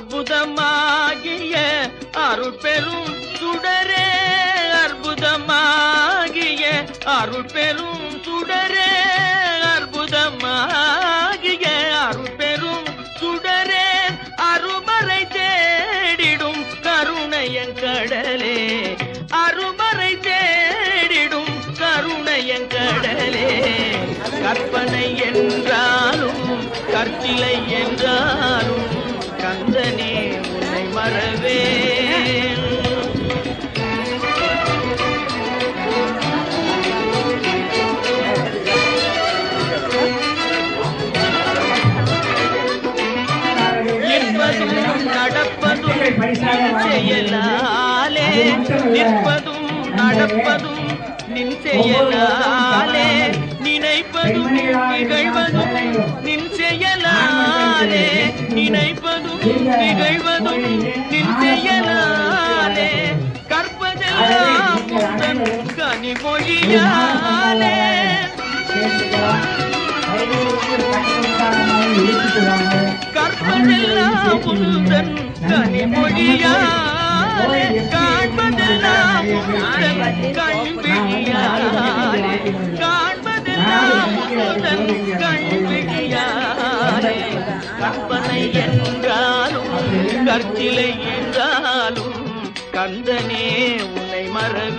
அற்புதமாகிய அருள் பெரும் சுடரே அற்புதமாகிய அருள் பெரும் சுடரே அற்புதமாகிய அருள் பெரும் சுடரே அருமறை தேடிடும் கருணையன் கடலே அருமறை தேடிடும் கருணையன் கடலே. கற்பனை என்றாலும் கற்சிலை என்றாலும் செயலாலே நிற்பதும் நடப்பதும் நின் செயலாலே நினைப்பதும் நிகழ்வதும் நின் செயலாலே நினைப்பதும் நிகழ்வதும் நின் செயலாலே கற்பதெல்லாம் கனிமொழியாலே கற்பதெல்லாம் உந்தன் கனிமொழியாலே காண்பதெல்லாம் உந்தன் காண்பதெல்லாம் உந்தன் கற்பனை என்றாலும் கற்சிலை என்றாலும் கந்தனே உன்னை மறவே